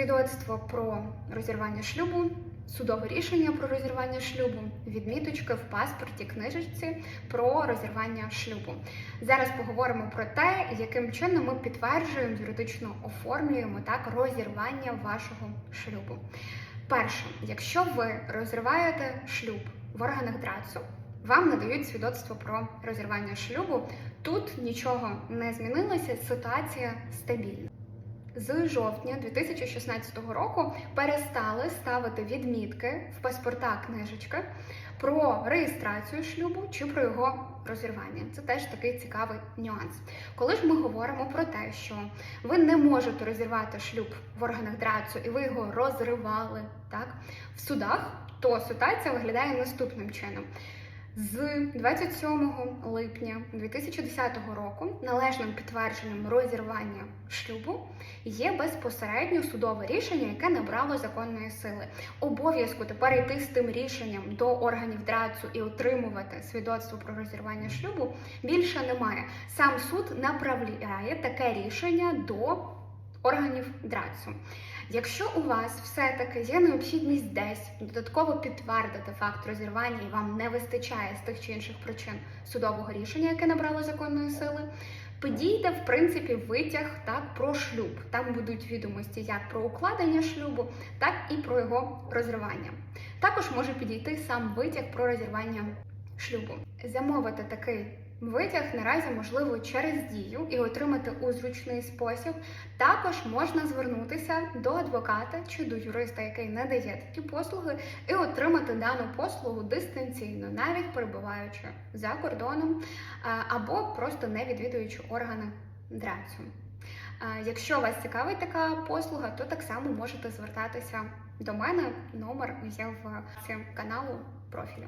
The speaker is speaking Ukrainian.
свідоцтво про розірвання шлюбу, судове рішення про розірвання шлюбу, відміточки в паспорті, книжечці про розірвання шлюбу. Зараз поговоримо про те, яким чином ми підтверджуємо, юридично оформлюємо так розірвання вашого шлюбу. Перше, якщо ви розриваєте шлюб в органах ДРАЦу, вам надають свідоцтво про розірвання шлюбу. Тут нічого не змінилося, ситуація стабільна. З жовтня 2016 року перестали ставити відмітки в паспорта книжечки про реєстрацію шлюбу чи про його розірвання. Це теж такий цікавий нюанс. Коли ж ми говоримо про те, що ви не можете розірвати шлюб в органах драцу і ви його розривали так в судах, то ситуація виглядає наступним чином. З 27 липня 2010 року належним підтвердженням розірвання шлюбу є безпосередньо судове рішення, яке набрало законної сили. Обов'язку тепер йти з тим рішенням до органів драцу і отримувати свідоцтво про розірвання шлюбу більше немає. Сам суд направляє таке рішення до органів драцу. Якщо у вас все-таки є необхідність десь додатково підтвердити факт розірвання і вам не вистачає з тих чи інших причин судового рішення, яке набрало законної сили, підійде в принципі витяг так про шлюб. Там будуть відомості як про укладення шлюбу, так і про його розривання. Також може підійти сам витяг про розірвання шлюбу. Замовити такий витяг наразі можливо через дію і отримати у зручний спосіб. Також можна звернутися до адвоката чи до юриста, який надає такі послуги, і отримати дану послугу дистанційно, навіть перебуваючи за кордоном або просто не відвідуючи органи драцю. Якщо вас цікавить така послуга, то так само можете звертатися до мене. Номер є в каналу профілю.